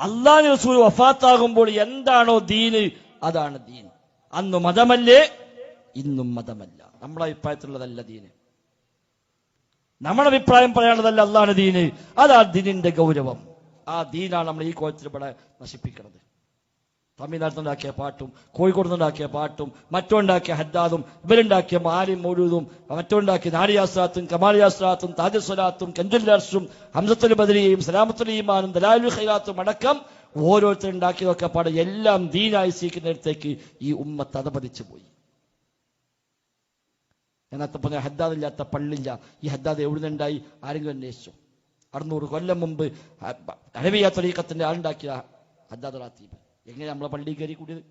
അള്ളാഹ് റസൂൽ വഫാത്താകുമ്പോൾ എന്താണോ ദീന് അതാണ് ദീൻ. അന്ന് മതമല്ലേ ഇന്നും മതമല്ല. നമ്മുടെ അഭിപ്രായത്തിലുള്ളതല്ല ദീന്. നമ്മുടെ അഭിപ്രായം പറയാനുള്ളതല്ല അള്ളാണ് ദീന്. അതാ ദീനിന്റെ ഗൗരവം. ആ ദീനാണ് നമ്മൾ ഈ കോലത്തിൽ ഇവിടെ നശിപ്പിക്കുന്നത് തമിഴ്നാട്ടിൽ നിന്നുണ്ടാക്കിയ പാട്ടും കോഴിക്കോട് നിന്നുണ്ടാക്കിയ പാട്ടും മറ്റുണ്ടാക്കിയ ഹദ്ദാദും ഇവരുണ്ടാക്കിയ മാലിം മൊഴുതും മറ്റുണ്ടാക്കിയ നാരിയാസ്രാത്തും കമാലിയാസ്രാത്തും താജസ്വലാത്തും കെഞ്ചുല്ലാസും ഹംസത്തുൽ ബദരിയും സലാമത്തുൽ ഈമാനും ദലാലുൽ ഖൈറാത്തും അടക്കം ഓരോരുത്തരും ഉണ്ടാക്കിയതൊക്കെ പാടെ എല്ലാം ദീനായി സ്വീകരിക്കുന്നിടത്തേക്ക് ഈ ഉമ്മത്ത് അതപതിച്ചു പോയി. ഞാനത്തെ പറഞ്ഞ ഹദ്ദാദ് ഇല്ലാത്ത പള്ളില്ല. ഈ ഹദ്ദാദ് എവിടെ നിന്നുണ്ടായി ആരെങ്കിലും അന്വേഷിച്ചു? അറുന്നൂറ് കൊല്ലം മുമ്പ് അരവിയ തൊലീക്കത്തിന്റെ ആളുണ്ടാക്കിയ ഹദ്ദാദ് റാത്തീബ്. എങ്ങനെ നമ്മളെ പള്ളിയിൽ കയറി കൂടിയത്?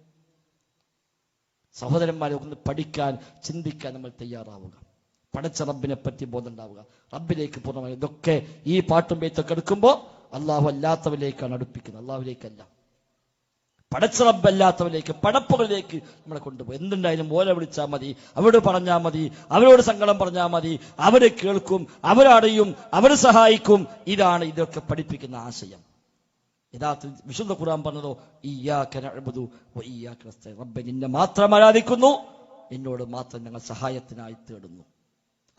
സഹോദരന്മാരെ ഒന്ന് പഠിക്കാൻ ചിന്തിക്കാൻ നമ്മൾ തയ്യാറാവുക. പഠിച്ച റബ്ബിനെ പറ്റി ബോധം ഉണ്ടാവുക. റബ്ബിലേക്ക് പൂർണമായി ഇതൊക്കെ ഈ പാട്ടും പേത്തൊക്കെ എടുക്കുമ്പോൾ അള്ളാഹു അല്ലാത്തവരിലേക്കാണ് അടുപ്പിക്കുന്നത്. അള്ളാഹുലേക്കല്ല പടച്ച റബ്ബല്ലാത്തവരിലേക്ക് പടപ്പുകളിലേക്ക് നമ്മളെ കൊണ്ടുപോകും. എന്തുണ്ടായാലും ഓല വിളിച്ചാൽ മതി അവരോട് പറഞ്ഞാൽ മതി അവരോട് സങ്കടം പറഞ്ഞാൽ മതി അവരെ കേൾക്കും അവരറിയും അവരെ സഹായിക്കും. ഇതാണ് ഇതൊക്കെ പഠിപ്പിക്കുന്ന ആശയം. യഥാർത്ഥത്തിൽ വിശുദ്ധ ഖുർആൻ പറഞ്ഞതോ നസ്തഈൻ. റബ്ബെ നിന്നെ മാത്രം ആരാധിക്കുന്നു എന്നോട് മാത്രം ഞങ്ങൾ സഹായത്തിനായി തേടുന്നു.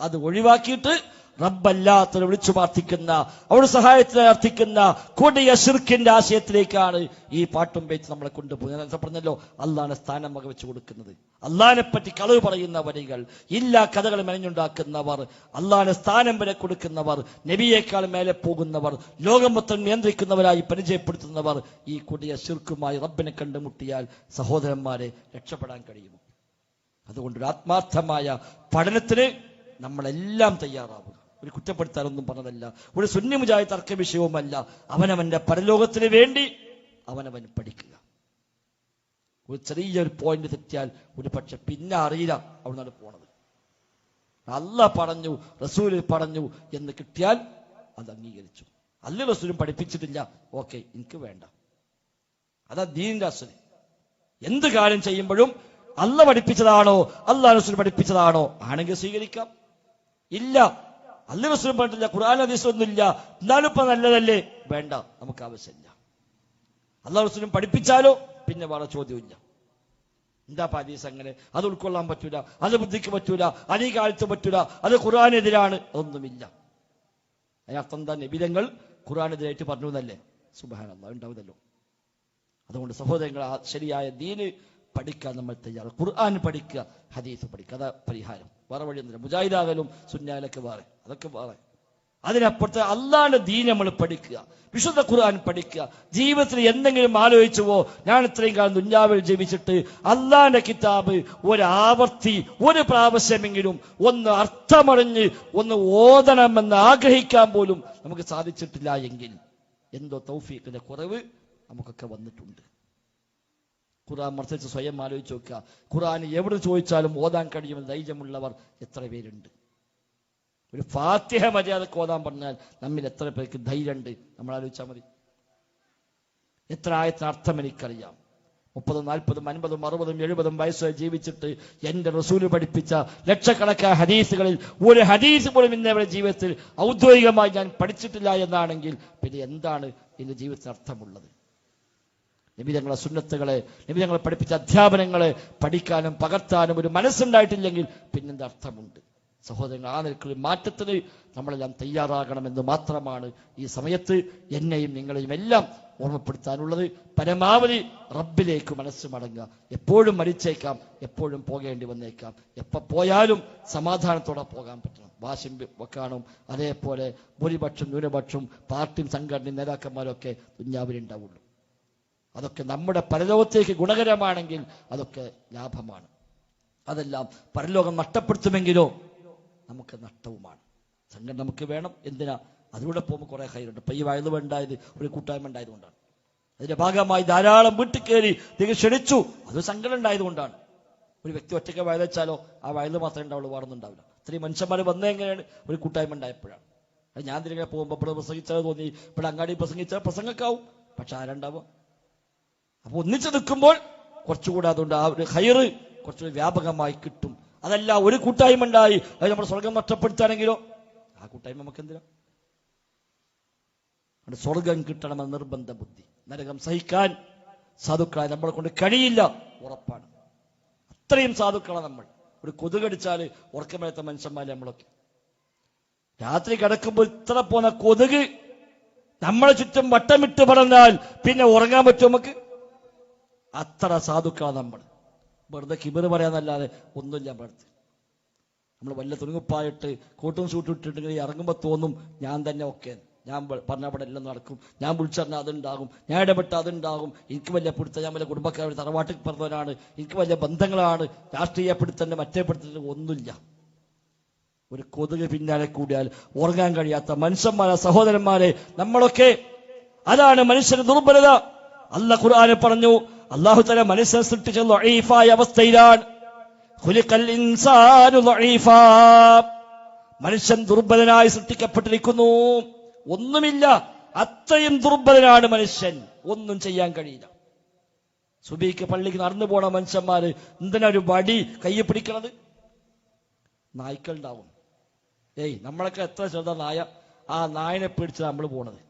അത് ഒഴിവാക്കിയിട്ട് റബ്ബല്ലാത്തവരെ വിളിച്ചു പ്രാർത്ഥിക്കുന്ന അവരുടെ സഹായത്തിന് അർത്ഥിക്കുന്ന കൊടിയ ശിർക്കിന്റെ ആശയത്തിലേക്കാണ് ഈ പാട്ടും പേച്ച് നമ്മളെ കൊണ്ടുപോകുന്നത്. ഞാൻ പറഞ്ഞല്ലോ അള്ളാഹാണ് സ്ഥാനം വകവെച്ച് കൊടുക്കുന്നത്. അള്ളഹാനെ പറ്റി കളവ് പറയുന്ന വരികൾ ഇല്ലാ കഥകൾ മെനഞ്ഞുണ്ടാക്കുന്നവർ അള്ളഹാനെ സ്ഥാനം വരെ കൊടുക്കുന്നവർ നബിയേക്കാൾ മേലെ പോകുന്നവർ ലോകം മൊത്തം നിയന്ത്രിക്കുന്നവരായി പരിചയപ്പെടുത്തുന്നവർ ഈ കൊടിയ ശിർക്കുമായി റബ്ബിനെ കണ്ടുമുട്ടിയാൽ സഹോദരന്മാരെ രക്ഷപ്പെടാൻ കഴിയുമോ? അതുകൊണ്ട് ഒരു ആത്മാർത്ഥമായ പഠനത്തിന് നമ്മളെല്ലാം തയ്യാറാവുക ഒരു കുറ്റപ്പെടുത്താനൊന്നും പറഞ്ഞതല്ല. ഒരു സുന്യമുജായ തർക്ക വിഷയവുമല്ല. അവനവന്റെ പരലോകത്തിന് വേണ്ടി അവനവൻ പഠിക്കുക. ഒരു ചെറിയൊരു പോയിന്റ് തെറ്റിയാൽ ഒരു പക്ഷെ പിന്നെ അറിയില്ല അവിടുന്നാണ് പോണത്. അല്ല പറഞ്ഞു റസൂൽ പറഞ്ഞു എന്ന് കിട്ടിയാൽ അത് അംഗീകരിച്ചു. അല്ല റസൂലും പഠിപ്പിച്ചിട്ടില്ല. ഓക്കെ എനിക്ക് വേണ്ട. അതാ ദീനിന്റെ അസുര എന്ത് കാര്യം ചെയ്യുമ്പോഴും അല്ല പഠിപ്പിച്ചതാണോ അല്ല റസൂൽ പഠിപ്പിച്ചതാണോ ആണെങ്കിൽ സ്വീകരിക്കാം. ഇല്ല. അല്ല റസൂൽ പറഞ്ഞിട്ടില്ല. ഖുർആൻ ഹദീസൊന്നുമില്ല എന്നാലും ഇപ്പൊ നല്ലതല്ലേ? വേണ്ട. നമുക്ക് ആവശ്യമില്ല. അള്ളാഹു റസൂലും പഠിപ്പിച്ചാലോ? പിന്നെ വേറെ ചോദ്യമില്ല എന്താ ഹദീസ് അങ്ങനെ? അത് ഉൾക്കൊള്ളാൻ പറ്റൂല. അത് ബുദ്ധിക്ക് പറ്റൂല. അതീ കാലത്ത് പറ്റൂല. അത് ഖുർആാനെതിരാണ്. അതൊന്നുമില്ല. അതിനർത്ഥം എന്താ? നിബിധങ്ങൾ ഖുർആാനെതിരായിട്ട് പറഞ്ഞു എന്നല്ലേ? സുബാന ഉണ്ടാവുന്നല്ലോ അതുകൊണ്ട് സഹോദരങ്ങൾ ശരിയായ ദീന് പഠിക്കാൻ നമ്മൾ തയ്യാറ് ഖുർആൻ പഠിക്കുക ഹദീസ് പഠിക്കുക. അതാ പരിഹാരം. വേറെ വഴിയൊന്നുമില്ല മുജാഹിദാകലും സുന്നാലൊക്കെ വേറെ. അതൊക്കെ വേറെ. അതിനപ്പുറത്ത് അള്ളാന്റെ ദീൻ നമ്മൾ പഠിക്കുക. വിശുദ്ധ ഖുർആൻ പഠിക്കുക. ജീവിതത്തിൽ എന്തെങ്കിലും ആലോചിച്ചുവോ ഞാൻ ഇത്രയും കാലം ദുഞ്ഞാവിൽ ജീവിച്ചിട്ട് അള്ളാന്റെ കിതാബ് ഒരാവർത്തി ഒരു പ്രാവശ്യമെങ്കിലും ഒന്ന് അർത്ഥമറിഞ്ഞ് ഒന്ന് ഓതണമെന്ന് ആഗ്രഹിക്കാൻ പോലും നമുക്ക് സാധിച്ചിട്ടില്ല എങ്കിൽ എന്തോ തൗഫീഖിന്റെ കുറവ് നമുക്കൊക്കെ വന്നിട്ടുണ്ട്. ഖുർആൻ മറിച്ച് സ്വയം ആലോചിച്ച് നോക്കുക. ഖുർആൻ എവിടെ ചോദിച്ചാലും ഓതാൻ കഴിയുമെന്ന് ധൈര്യമുള്ളവർ എത്ര പേരുണ്ട്? ഒരു ഫാത്തിഹ മര്യാദയ്ക്ക് ഓതാൻ പറഞ്ഞാൽ നമ്മിൽ എത്ര പേർക്ക് ധൈര്യമുണ്ട്? നമ്മൾ ആലോചിച്ചാൽ മതി. എത്ര ആയത്തിന് അർത്ഥം എനിക്കറിയാം. മുപ്പതും നാൽപ്പതും അൻപതും അറുപതും എഴുപതും വയസ്സ് ജീവിച്ചിട്ട് എന്റെ റസൂൽ പഠിപ്പിച്ച ലക്ഷക്കണക്കായ ഹദീസുകളിൽ ഒരു ഹദീസ് പോലും ഇന്നവരുടെ ജീവിതത്തിൽ ഔദ്യോഗികമായി ഞാൻ പഠിച്ചിട്ടില്ല എന്നാണെങ്കിൽ പിന്നെ എന്താണ് എന്റെ ജീവിതത്തിന് അർത്ഥമുള്ളത്? നബി ഞങ്ങളെ സുന്നത്തുകളെ നബി ഞങ്ങളെ പഠിപ്പിച്ച അധ്യാപനങ്ങളെ പഠിക്കാനും പകർത്താനും ഒരു മനസ്സുണ്ടായിട്ടില്ലെങ്കിൽ പിന്നെന്ത് അർത്ഥമുണ്ട്? സഹോദരങ്ങൾ ആ നിലക്കുള്ള മാറ്റത്തിന് നമ്മളെല്ലാം തയ്യാറാകണമെന്ന് മാത്രമാണ് ഈ സമയത്ത് എന്നെയും നിങ്ങളെയും എല്ലാം ഓർമ്മപ്പെടുത്താനുള്ളത്. പരമാവധി റബ്ബിലേക്ക് മനസ്സ് മടങ്ങുക. എപ്പോഴും മരിച്ചേക്കാം എപ്പോഴും പോകേണ്ടി വന്നേക്കാം. എപ്പോൾ പോയാലും സമാധാനത്തോടെ പോകാൻ പറ്റണം. വാശിം വെക്കാനും അതേപോലെ ഭൂരിപക്ഷം ന്യൂനപക്ഷം പാർട്ടിയും സംഘടനയും നേതാക്കന്മാരൊക്കെ ദുഞ്ഞാവിലുണ്ടാവുള്ളൂ അതൊക്കെ നമ്മുടെ പരലോകത്തേക്ക് ഗുണകരമാണെങ്കിൽ അതൊക്കെ ലാഭമാണ്. അതെല്ലാം പരലോകം നഷ്ടപ്പെടുത്തുമെങ്കിലോ നമുക്ക് നഷ്ടവുമാണ്. സംഘം നമുക്ക് വേണം. എന്തിനാ? അതിലൂടെ പോകുമ്പോൾ കുറേ കയ്യിലുണ്ട്. പയ്യ ഈ ഉണ്ടായത് ഒരു കൂട്ടായ്മ ഉണ്ടായതുകൊണ്ടാണ്. അതിന്റെ ഭാഗമായി ധാരാളം വീട്ടിൽ കയറി നിങ്ങൾ ക്ഷണിച്ചു. അത് സങ്കടം ഉണ്ടായതുകൊണ്ടാണ്. ഒരു വ്യക്തി ഒറ്റയ്ക്ക് വയലച്ചാലോ ആ വയൽ മാത്രമേ ഉണ്ടാവുള്ളൂ വാർന്നുണ്ടാവില്ല. ഇത്രയും മനുഷ്യന്മാർ വന്നെങ്ങനെയാണ് ഒരു കൂട്ടായ്മ ഉണ്ടായപ്പോഴാണ്. അത് ഞാൻ തിരികെ പോകുമ്പോൾ ഇവിടെ പ്രസംഗിച്ചാൽ തോന്നി. ഇവിടെ അങ്ങാടി പ്രസംഗിച്ചാൽ പ്രസംഗക്കാവും. പക്ഷെ ആരുണ്ടാവുക? അപ്പൊ ഒന്നിച്ചു നിൽക്കുമ്പോൾ കുറച്ചുകൂടെ അതുകൊണ്ട് ആ ഒരു ഹയറ് കുറച്ചുകൂടി വ്യാപകമായി കിട്ടും. അതല്ല ഒരു കൂട്ടായ്മ ഉണ്ടായി. അത് നമ്മുടെ സ്വർഗം നഷ്ടപ്പെടുത്താണെങ്കിലോ ആ കൂട്ടായ്മ നമുക്ക് എന്തിനാ സ്വർഗം കിട്ടണമെന്ന നിർബന്ധ ബുദ്ധി. നരകം സഹിക്കാൻ സാധുക്കളായി നമ്മളെ കൊണ്ട് കഴിയില്ല. ഉറപ്പാണ്. അത്രയും സാധുക്കളാണ് നമ്മൾ. ഒരു കൊതുകടിച്ചാൽ ഉറക്കമേത്ത മനുഷ്യന്മാരെ നമ്മളൊക്കെ. രാത്രി കിടക്കുമ്പോൾ ഇത്ര പോന്ന കൊതുക് നമ്മളെ ചുറ്റും വട്ടമിട്ട് പറഞ്ഞാൽ പിന്നെ ഉറങ്ങാൻ പറ്റും നമുക്ക്? അത്ര സാധുക്കളാണ് നമ്മൾ. വെറുതെ കിബറ് പറയാന്നല്ലാതെ ഒന്നുമില്ല നമ്മുടെ അടുത്ത്. നമ്മൾ വല്ല തുണികുപ്പായിട്ട് കോട്ടും സൂട്ടും ഇട്ടിട്ടുണ്ടെങ്കിൽ ഇറങ്ങുമ്പോൾ തോന്നും ഞാൻ തന്നെ ഒക്കെ ഞാൻ പറഞ്ഞ അവിടെ എല്ലാം നടക്കും. ഞാൻ വിളിച്ചറിഞ്ഞാൽ അതുണ്ടാകും. ഞാൻ ഇടപെട്ട അതുണ്ടാകും. എനിക്ക് വലിയ പിടുത്തം ഞാൻ വലിയ കുടുംബക്കാർ തറവാട്ടിൽ പറഞ്ഞവരാണ് എനിക്ക് വലിയ ബന്ധങ്ങളാണ്. രാഷ്ട്രീയ പിടുത്തന്നെ മറ്റേ പിടുത്തന്നെ ഒന്നുമില്ല. ഒരു കൊതുക് പിന്നാലെ കൂടിയാൽ ഉറങ്ങാൻ കഴിയാത്ത മനുഷ്യന്മാരെ സഹോദരന്മാരെ നമ്മളൊക്കെ. അതാണ് മനുഷ്യന്റെ ദുർബലത. അല്ല ഖുർആാനെ പറഞ്ഞു അള്ളാഹു തല മനുഷ്യനെ സൃഷ്ടിച്ച ലൊഴീഫായ അവസ്ഥയിലാണ്. മനുഷ്യൻ ദുർബലനായി സൃഷ്ടിക്കപ്പെട്ടിരിക്കുന്നു. ഒന്നുമില്ല അത്രയും ദുർബലനാണ് മനുഷ്യൻ. ഒന്നും ചെയ്യാൻ കഴിയില്ല. സുബിക്ക് പള്ളിക്ക് നടന്നു പോണ മനുഷ്യന്മാര് എന്തിനാ ഒരു വടി കയ്യെ പിടിക്കണത്? നായ്ക്കൾ ഉണ്ടാവും ഏയ് നമ്മളൊക്കെ എത്ര ചെറുതാ നായ. ആ നായനെ പിടിച്ച് നമ്മൾ പോണത്.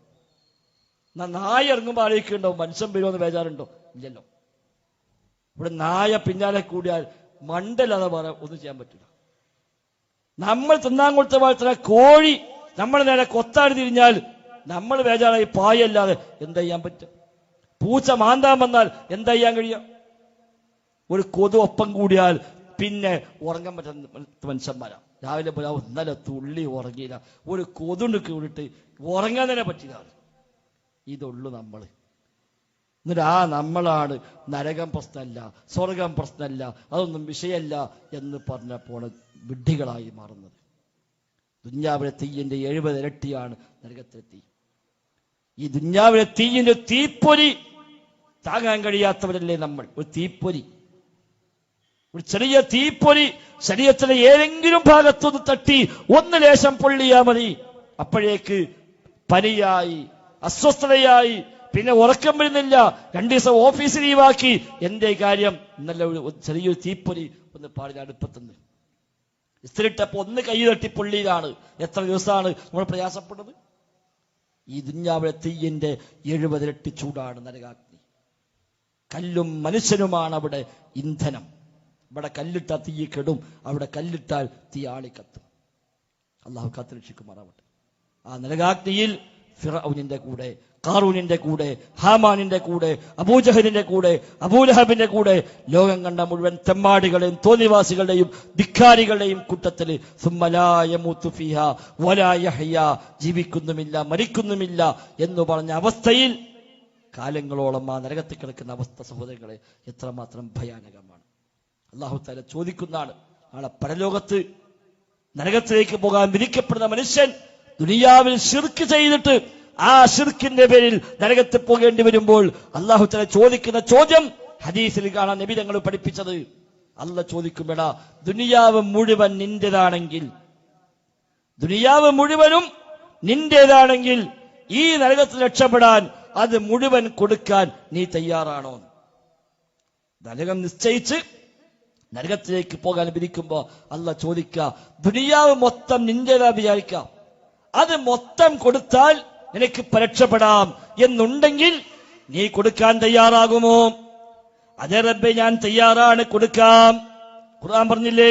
നായ ഇറങ്ങുമ്പോൾ ആലോചിക്കുന്നുണ്ടാവും മനുഷ്യൻ വരുമെന്ന് ബേജാറുണ്ടോ? ഇല്ലല്ലോ ഇവിടെ നായ പിന്നാലെ കൂടിയാൽ മണ്ടല്ലാതെ വേറെ ഒന്നും ചെയ്യാൻ പറ്റില്ല നമ്മൾ തിന്നാൻ കൊടുത്ത കോഴി നമ്മൾ നേരെ കൊത്താടി തിരിഞ്ഞാൽ നമ്മൾ വേജാറായി പായല്ലാതെ എന്താ ചെയ്യാൻ പറ്റും പൂച്ച മാന്താൻ വന്നാൽ എന്താ ചെയ്യാൻ കഴിയുക? ഒരു കൊതു ഒപ്പം കൂടിയാൽ പിന്നെ ഉറങ്ങാൻ പറ്റുന്ന മനുഷ്യന്മാരാ. രാവിലെ പോലെ ഇന്നലെ തുള്ളി ഉറങ്ങിയില്ല. ഒരു കൊതുണ്ട് കൂടിയിട്ട് ഉറങ്ങാൻ തന്നെ പറ്റില്ല. ഇതുള്ളു നമ്മൾ എന്നിട്ട് ആ നമ്മളാണ് നരകം പ്രശ്നമല്ല സ്വർഗം പ്രശ്നമല്ല അതൊന്നും വിഷയമല്ല എന്ന് പറഞ്ഞപ്പോൾ വിഡ്ഢികളായി മാറുന്നത്. ദുഞ്ഞാവിലെ തീയിന്റെ എഴുപത് ഇരട്ടിയാണ് നരകത്തിലെ തീ. ഈ ദുഞ്ഞാവിലെ തീയിന്റെ തീപ്പൊരി താങ്ങാൻ കഴിയാത്തവരല്ലേ നമ്മൾ? ഒരു തീപ്പൊരി. ഒരു ചെറിയ തീപ്പൊരി ശരീരത്തിലെ ഏതെങ്കിലും ഭാഗത്തുനിന്ന് തട്ടി ഒന്ന് ലേശം പൊള്ളിയാ മതി. അപ്പോഴേക്ക് പനിയായി അസ്വസ്ഥതയായി പിന്നെ ഉറക്കം വരുന്നില്ല. രണ്ടു ദിവസം ഓഫീസ് ലീവാക്കി എന്റെ കാര്യം? ഇന്നലെ ഒരു ചെറിയൊരു തീപ്പൊരി ഒന്ന് പാടി അടുപ്പത്തുനിന്ന്. ഇസ്തിരിട്ടപ്പോ ഒന്ന് കൈ തട്ടി പൊള്ളിയിലാണ്. എത്ര ദിവസമാണ് നമ്മൾ പ്രയാസപ്പെടുന്നത്? ഈ ദുഞ്ഞാവിലെ തീയിന്റെ എഴുപതിരട്ടി ചൂടാണ് നരകാഗ്നി. കല്ലും മനുഷ്യനുമാണ് അവിടെ ഇന്ധനം. ഇവിടെ കല്ലിട്ടാൽ തീ കെടും. അവിടെ കല്ലിട്ടാൽ തീ ആളിക്കത്തും. അള്ളാഹു കാത്തുരക്ഷിക്കുമാറാവട്ടെ. ആ നരകാഗ്നിയിൽ ഫിറൌനിന്റെ കൂടെ കാറൂനിന്റെ കൂടെ ഹാമാനിന്റെ കൂടെ അബൂജഹലിന്റെ കൂടെ അബൂലഹബിന്റെ കൂടെ ലോകം കണ്ട മുഴുവൻ തെമ്മാടികളെയും തോന്നിവാസികളുടെയും ധിക്കാരികളുടെയും കൂട്ടത്തിൽ ജീവിക്കുന്നുമില്ല മരിക്കുന്നുമില്ല എന്ന് പറഞ്ഞ അവസ്ഥയിൽ കാലങ്ങളോളം ആ നരകത്തിൽ കിടക്കുന്ന അവസ്ഥ സഹോദരങ്ങളെ എത്രമാത്രം ഭയാനകമാണ്. അള്ളാഹു താല ചോദിക്കുന്നതാണ് നാളെ പരലോകത്ത് നരകത്തിലേക്ക് പോകാൻ വിധിക്കപ്പെടുന്ന മനുഷ്യൻ ദുനിയാവിൽ ശിർക്ക് ചെയ്തിട്ട് ആ ശിർക്കിന്റെ പേരിൽ നരകത്തിൽ പോകേണ്ടി വരുമ്പോൾ അള്ളാഹു തന്നെ ചോദിക്കുന്ന ചോദ്യം ഹദീസിൽ കാണാൻ നബി തങ്ങൾ പഠിപ്പിച്ചത്. അല്ല ചോദിക്കുമ്പോടാ ദുനിയാവ് മുഴുവൻ നിന്റേതാണെങ്കിൽ ദുനിയാവ് മുഴുവനും നിന്റേതാണെങ്കിൽ ഈ നരകത്തിൽ രക്ഷപ്പെടാൻ അത് മുഴുവൻ കൊടുക്കാൻ നീ തയ്യാറാണോ? നരകം നിശ്ചയിച്ച് നരകത്തിലേക്ക് പോകാൻ വിധിക്കുമ്പോ അല്ല ചോദിക്ക ദുനിയാവ് മൊത്തം നിന്റേതാ വിചാരിക്ക. അത് മൊത്തം കൊടുത്താൽ നിനക്ക് പരക്ഷപ്പെടാം എന്നുണ്ടെങ്കിൽ നീ കൊടുക്കാൻ തയ്യാറാകുമോ? അതേ റബ്ബെ ഞാൻ തയ്യാറാണ് കൊടുക്കാം. ഖുർആൻ പറഞ്ഞില്ലേ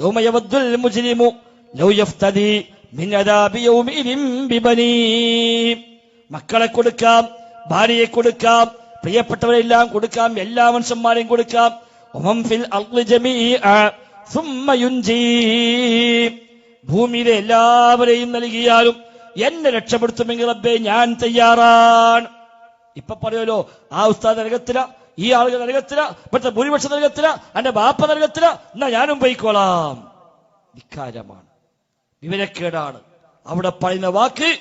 യൗമയവദ്ദുൽ മുജ്രിമു ലൗ യഫ്തദി മിൻ അദാബി യൗമിദിൻ ബിബനീ. മക്കളെ കൊടുക്കാം ഭാര്യയെ കൊടുക്കാം പ്രിയപ്പെട്ടവരെല്ലാം കൊടുക്കാം എല്ലാ മനുഷ്യന്മാരെയും കൊടുക്കാം. ഉമം ഫിൽ അർളി ജമീഅ സുമ്മ യുൻജീ. ഭൂമിയിലെ എല്ലാവരെയും നൽകിയാലും എന്നെ രക്ഷപ്പെടുത്തുമെങ്കിൽ റബ്ബേ ഞാൻ തയ്യാറാണ്. ഇപ്പൊ പറയുമല്ലോ ആ ഉസ്താദ് നരകത്തില ഈ ആളുകൾ നരകത്തില ഇവിടുത്തെ ഭൂരിപക്ഷ നരകത്തില എന്റെ ബാപ്പ നരകത്തില എന്നാ ഞാനും പോയിക്കോളാം. ധിക്കാരമാണ്. വിവരക്കേടാണ്. അവിടെ പറയുന്ന വാക്ക്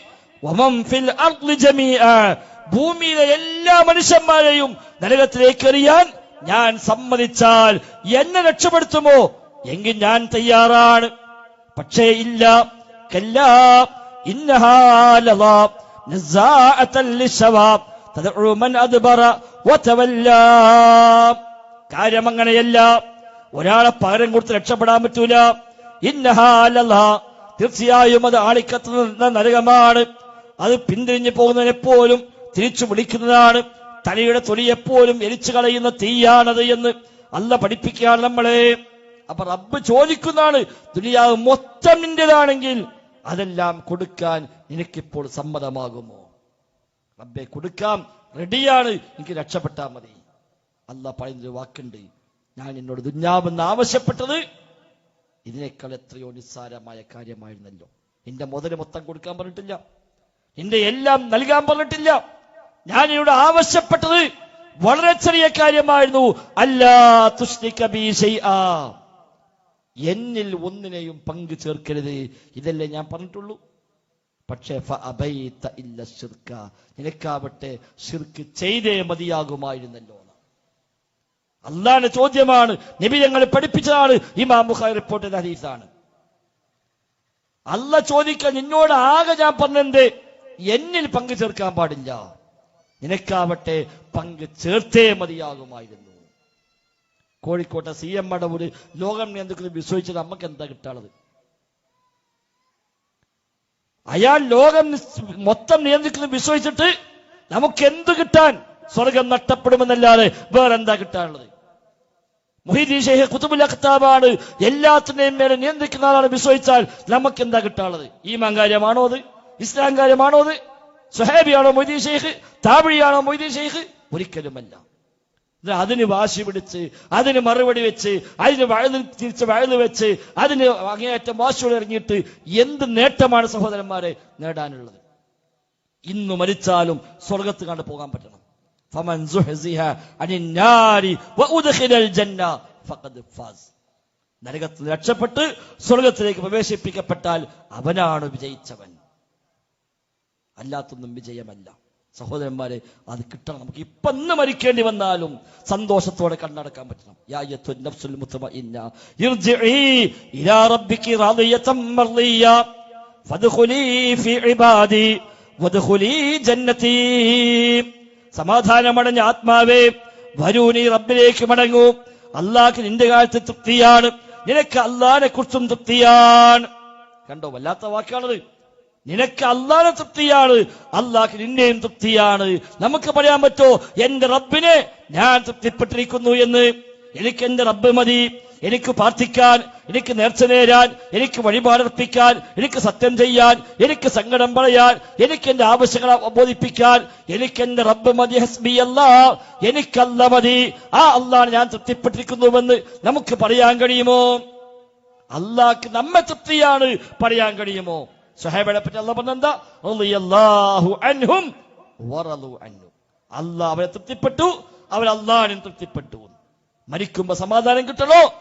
ഭൂമിയിലെ എല്ലാ മനുഷ്യന്മാരെയും നരകത്തിലേക്ക് എറിയാൻ ഞാൻ സമ്മതിച്ചാൽ എന്നെ രക്ഷപ്പെടുത്തുമോ? എങ്കിൽ ഞാൻ തയ്യാറാണ്. പക്ഷേ ഇല്ല കല്ലാ കാര്യം അങ്ങനെയല്ല ഒരാളെ പകരം കൊടുത്ത് രക്ഷപ്പെടാൻ പറ്റൂല. ഇന്നഹാലല്ല തീർച്ചയായും അത് ആളിക്കത്തുന്ന നരകമാണ്. അത് പിന്തിരിഞ്ഞു പോകുന്നതിനെ പോലും തിരിച്ചു വിളിക്കുന്നതാണ്. തലയുടെ തൊലിയെപ്പോലും എരിച്ചു കളയുന്ന തീയാണത് എന്ന് അല്ല പഠിപ്പിക്കുകയാണ് നമ്മളെ. അപ്പൊ റബ്ബ് ചോദിക്കുന്നതാണ് ദുനിയാവ് മൊത്തം നിന്റേതാണെങ്കിൽ അതെല്ലാം കൊടുക്കാൻ എനിക്കിപ്പോൾ സമ്മതമാകുമോ? റബ്ബെ കൊടുക്കാം റെഡിയാണ് എനിക്ക് രക്ഷപ്പെട്ടാൽ മതി. അല്ല പറയുന്നൊരു വാക്കുണ്ട് ഞാൻ എന്നോട് ദുഞ്ഞാവെന്ന് ആവശ്യപ്പെട്ടത് ഇതിനേക്കാൾ എത്രയോ നിസ്സാരമായ കാര്യമായിരുന്നല്ലോ. എന്റെ മുതൽ മൊത്തം കൊടുക്കാൻ പറഞ്ഞിട്ടില്ല. എന്റെ എല്ലാം നൽകാൻ പറഞ്ഞിട്ടില്ല. ഞാൻ എന്നോട് ആവശ്യപ്പെട്ടത് വളരെ ചെറിയ കാര്യമായിരുന്നു. അല്ലാ തുഷ്ണി ബി ശൈആ. എന്നിൽ ഒന്നിനെയും പങ്കു ചേർക്കരുത്. ഇതല്ലേ ഞാൻ പറഞ്ഞിട്ടുള്ളൂ. പക്ഷേ ഇല്ല ശിർക്ക. നിനക്കാവട്ടെ ശിർക്ക് ചെയ്തേ മതിയാകുമായിരുന്നല്ലോ അള്ളാന്റെ ചോദ്യമാണ്. നബി ഞങ്ങൾ പഠിപ്പിച്ചതാണ്. ഇമാം ബുഖാരി റിപ്പോർട്ട് ഹരീസാണ് അല്ല ചോദിക്ക നിന്നോട് ആകെ ഞാൻ പറഞ്ഞെന്ത്? എന്നിൽ പങ്കു ചേർക്കാൻ പാടില്ല. നിനക്കാവട്ടെ പങ്ക് ചേർത്തേ മതിയാകുമായിരുന്നു. കോഴിക്കോട്ടെ സി എം മടവൂര് ലോകം നിയന്ത്രിക്കുന്നത് വിശ്വസിച്ചത് നമുക്ക് എന്താ കിട്ടാനുള്ളത്? അയാൾ ലോകം മൊത്തം നിയന്ത്രിക്കുന്നത് വിശ്വസിച്ചിട്ട് നമുക്ക് എന്ത് കിട്ടാൻ സ്വർഗം നഷ്ടപ്പെടുമെന്നല്ലാതെ വേറെന്താ കിട്ടാനുള്ളത്? മുഹീദ്ദീൻ ഷെയ്ഖ് കുത്തുബുൽ അഖ്താബാണ് എല്ലാത്തിനെയും മേലെ നിയന്ത്രിക്കുന്ന ആളാണ് വിശ്വസിച്ചാൽ നമുക്ക് എന്താ കിട്ടാനുള്ളത്? ഈ കാര്യമാണോ അത്? ഇസ്ലാം കാര്യമാണോ അത്? സുഹേബിയാണോ മൊയ്തീൻ ഷെയ്ഖ്? താബിഴിയാണോ മൊയ്തീൻ ഷെയ്ഖ്? ഒരിക്കലുമല്ല. അതിന് വാശി പിടിച്ച് അതിന് മറുപടി വെച്ച് അതിന് വഴുതി തിരിച്ച് വഴുതി വെച്ച് അതിന് അങ്ങേയറ്റം വാശിയോടെ ഇറങ്ങിയിട്ട് എന്ത് നേട്ടമാണ് സഹോദരന്മാരെ നേടാനുള്ളത്? ഇന്ന് മരിച്ചാലും സ്വർഗത്ത് കണ്ട് പോകാൻ പറ്റണം. ഫമൻ സുഹ്സിഹ അനിൻ നാരി വഉദ്ഖിലൽ ജന്ന ഫഖദ് ഫാസ്. നരകത്തിൽ രക്ഷപ്പെട്ട് സ്വർഗത്തിലേക്ക് പ്രവേശിപ്പിക്കപ്പെട്ടാൽ അവനാണ് വിജയിച്ചവൻ. അല്ലാത്തൊന്നും വിജയമല്ല. സഹോദരന്മാരെ അത് കിട്ടണം. നമുക്ക് ഇപ്പൊ ഇന്ന് മരിക്കേണ്ടി വന്നാലും സന്തോഷത്തോടെ കണ്ണടക്കാൻ പറ്റണം. സമാധാനമടഞ്ഞ ആത്മാവേ വരൂ നീ റബ്ബിലേക്ക് മടങ്ങൂ. അള്ളാഹ് നിന്റെ കാലത്ത് തൃപ്തിയാണ്. നിനക്ക് അള്ളാഹിനെ കുറിച്ചും തൃപ്തിയാണ്. കണ്ടോ വല്ലാത്ത വാക്കാണത്. നിനക്ക് അള്ളാഹെ തൃപ്തിയാണ്. അള്ളാഹ് നിന്നെയും തൃപ്തിയാണ്. നമുക്ക് പറയാൻ പറ്റോ? എന്റെ റബ്ബിനെ ഞാൻ തൃപ്തിപ്പെട്ടിരിക്കുന്നു എന്ന്. എനിക്ക് എന്റെ റബ്ബ് മതി. എനിക്ക് പ്രാർത്ഥിക്കാൻ എനിക്ക് നേർച്ച നേരാൻ എനിക്ക് വഴിപാടർപ്പിക്കാൻ എനിക്ക് സത്യം ചെയ്യാൻ എനിക്ക് സങ്കടം പറയാൻ എനിക്ക് എന്റെ ആവശ്യങ്ങളെ ബോധിപ്പിക്കാൻ എനിക്ക് എന്റെ റബ്ബ് മതി. ഹസ്ബി അല്ല എനിക്കല്ല മതി. ആ അല്ലാണ് ഞാൻ തൃപ്തിപ്പെട്ടിരിക്കുന്നുവെന്ന് നമുക്ക് പറയാൻ കഴിയുമോ? അല്ലാക്ക് നമ്മെ തൃപ്തിയാണ് പറയാൻ കഴിയുമോ? സുഹൈബിനെ പറ്റി അല്ല പറഞ്ഞെന്താ അൻഹും അള്ളാഹ് അവരെ തൃപ്തിപ്പെട്ടു അവർ അള്ളാഹിനും തൃപ്തിപ്പെട്ടു. മരിക്കുമ്പോ സമാധാനം കിട്ടണോ.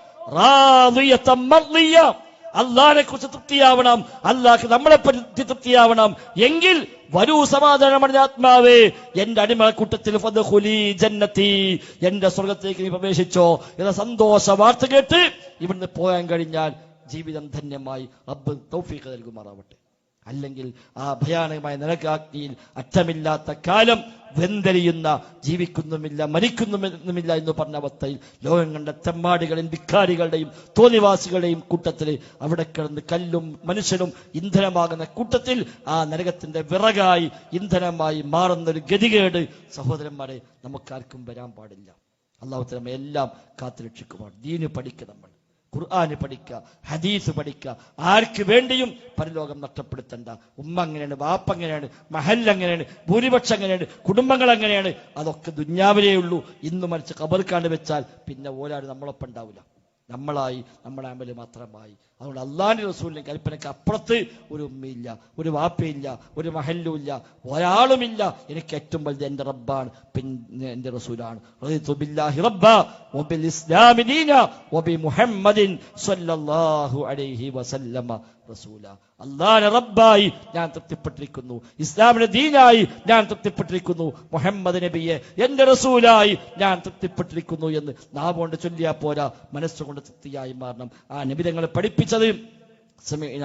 അള്ളാഹിനെ കുറിച്ച് തൃപ്തിയാവണം അള്ളാഹ് നമ്മളെ പറ്റി തൃപ്തിയാവണം. എങ്കിൽ വരൂ സമാധാനമടഞ്ഞ ആത്മാവേ. എന്റെ അടിമക്കൂട്ടത്തിൽ ജന്നത്തി. എന്റെ സ്വർഗത്തേക്ക് നീ പ്രവേശിച്ചോ എന്ന സന്തോഷ വാർത്ത കേട്ട് ഇവിടുന്ന് പോകാൻ കഴിഞ്ഞാൽ ജീവിതം ധന്യമായി. റബ്ബ് തൗഫീഖ് നൽകുമാറാവട്ടെ. അല്ലെങ്കിൽ ആ ഭയാനകമായ നരകാഗ്നിയിൽ അറ്റമില്ലാത്ത കാലം വെന്തരിയുന്ന ജീവിക്കുന്നുമില്ല മരിക്കുന്നുമില്ല എന്ന് പറഞ്ഞ അവസ്ഥയിൽ ലോകം കണ്ട തെമ്മാടികളെയും ധിക്കാരികളുടെയും തോന്നിവാസികളുടെയും കൂട്ടത്തിൽ അവിടെ കിടന്ന് കല്ലും മനുഷ്യനും ഇന്ധനമാകുന്ന കൂട്ടത്തിൽ ആ നരകത്തിന്റെ വിറകായി ഇന്ധനമായി മാറുന്നൊരു ഗതികേട് സഹോദരന്മാരെ നമുക്കാർക്കും വരാൻ പാടില്ല. അള്ളാഹു തലമ എല്ലാം കാത്തുരക്ഷിക്കുവാൻ ദീന് പഠിക്കുക നമ്മൾ. ഖുർആന് പഠിക്കുക ഹദീസ് പഠിക്കുക. ആർക്ക് വേണ്ടിയും പരലോകം നഷ്ടപ്പെടുത്തണ്ട. ഉമ്മ എങ്ങനെയാണ് വാപ്പ എങ്ങനെയാണ് മഹൽ അങ്ങനെയാണ് ഭൂരിപക്ഷം എങ്ങനെയാണ് കുടുംബങ്ങൾ എങ്ങനെയാണ് അതൊക്കെ ദുഞ്ഞാവിലേ ഉള്ളൂ. ഇന്ന് മറിച്ച് കബർക്കാണ്ട് വെച്ചാൽ പിന്നെ ഓരാട് നമ്മളൊപ്പം ഉണ്ടാവില്ല. നമ്മളായി നമ്മുടെ അമൽ മാത്രമായി. അതുകൊണ്ട് അള്ളാന്റെ റസൂലിന്റെ കൽപ്പനയ്ക്ക് അപ്പുറത്ത് ഒരു ഉമ്മയില്ല ഒരു വാപ്പയില്ല ഒരു മഹല്ലും ഇല്ല ഒരാളുമില്ല. എനിക്ക് ഏറ്റവും വലുത് എന്റെ റബ്ബാണ് പിന്നെ എന്റെ റസൂലാണ്. അള്ളാഹിനെ റബ്ബായി ഞാൻ തൃപ്തിപ്പെട്ടിരിക്കുന്നു. ഇസ്ലാമിന്റെ ദീനായി ഞാൻ തൃപ്തിപ്പെട്ടിരിക്കുന്നു. മുഹമ്മദ് നബിയെ എന്റെ റസൂലായി ഞാൻ തൃപ്തിപ്പെട്ടിരിക്കുന്നു എന്ന് നാവുകൊണ്ട് ചൊല്ലിയാ പോരാ മനസ്സുകൊണ്ട് തൃപ്തിയായി മാറണം. ആ നബിതങ്ങളെ പഠിപ്പിച്ചത് Jerusalém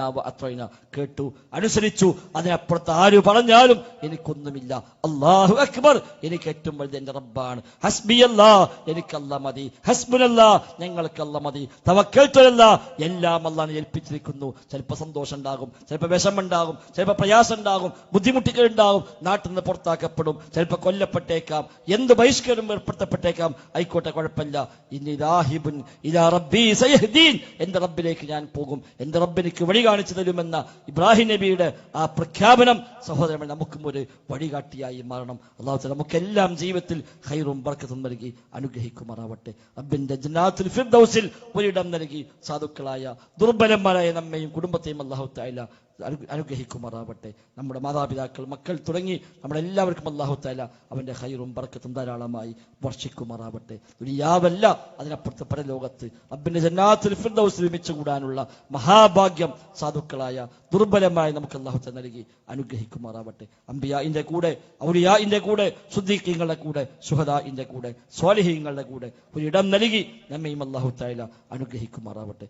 വ അത്രയിന കേട്ടു അനുസരിച്ചു. അതിനപ്പുറത്ത് ആര് പറഞ്ഞാലും എനിക്കൊന്നുമില്ല. അള്ളാഹു അക്ബർ എനിക്ക് ഏറ്റവും വലുത് എന്റെ റബ്ബാണ്. ഹസ്ബി എനിക്ക് എനിക്കല്ല മതി. ഹസ്ബുനല്ല ഞങ്ങൾക്കല്ല മതി. തവക്കേറ്റല്ല എല്ലാം അല്ലാന്ന് ഏൽപ്പിച്ചിരിക്കുന്നു. ചിലപ്പോൾ സന്തോഷം ഉണ്ടാകും ചിലപ്പോൾ വിഷമുണ്ടാകും ചിലപ്പോൾ പ്രയാസം ഉണ്ടാകും ബുദ്ധിമുട്ടുകൾ ഉണ്ടാകും നാട്ടിൽ നിന്ന് പുറത്താക്കപ്പെടും ചിലപ്പോൾ കൊല്ലപ്പെട്ടേക്കാം. എന്ത് ബഹിഷ്കരണം ഏർപ്പെടുത്തപ്പെട്ടേക്കാം ആയിക്കോട്ടെ കുഴപ്പമില്ല. ഇനി ഇലാ റബ്ബി സയഹ്ദീൻ. എന്റെ റബ്ബിലേക്ക് ഞാൻ പോകും. എന്റെ റബ്ബ് എനിക്ക് വഴി കാണിച്ചു തരുമെന്ന ഇബ്രാഹിം നബിയുടെ ആ പ്രഖ്യാപനം സഹോദരൻ നമുക്കും ഒരു വഴികാട്ടിയായി മാറണം. അള്ളാഹു നമുക്കെല്ലാം ജീവിതത്തിൽ ഹൈറും ബർക്കത്തും നൽകി അനുഗ്രഹിക്കുമാറാവട്ടെ. അബ്ബിന്റെ ജനാത്തിൽ ഫിർദൗസിൽ ഒരിടം നൽകി സാധുക്കളായ ദുർബലന്മാരായ നമ്മയും കുടുംബത്തെയും അള്ളാഹു തായാല അനു- അനുഗ്രഹിക്കുമാറാവട്ടെ. നമ്മുടെ മാതാപിതാക്കൾ മക്കൾ തുടങ്ങി നമ്മളെല്ലാവർക്കും അള്ളാഹു താല അവന്റെ ഹൈറും ബർക്കത്തും ധാരാളമായി വർഷിക്കുമാറാവട്ടെ. ദുനിയാവല്ല അതിനപ്പുറത്ത് പരലോകത്ത് ലോകത്ത് അബിന്റെ ഫിർദൗസിൽ ഒരുമിച്ച് കൂടാനുള്ള മഹാഭാഗ്യം സാധുക്കളായ ദുർബലമായി നമുക്ക് അള്ളാഹു താല നൽകി അനുഗ്രഹിക്കുമാറാവട്ടെ. അംബിയാഇന്റെ കൂടെ ഔലിയാഇന്റെ കൂടെ സുദ്ദീഖീങ്ങളുടെ കൂടെ സുഹദാഇന്റെ കൂടെ സ്വാലിഹീങ്ങളുടെ കൂടെ ഒരിടം നൽകി നമ്മയും അള്ളാഹു അനുഗ്രഹിക്കുമാറാവട്ടെ.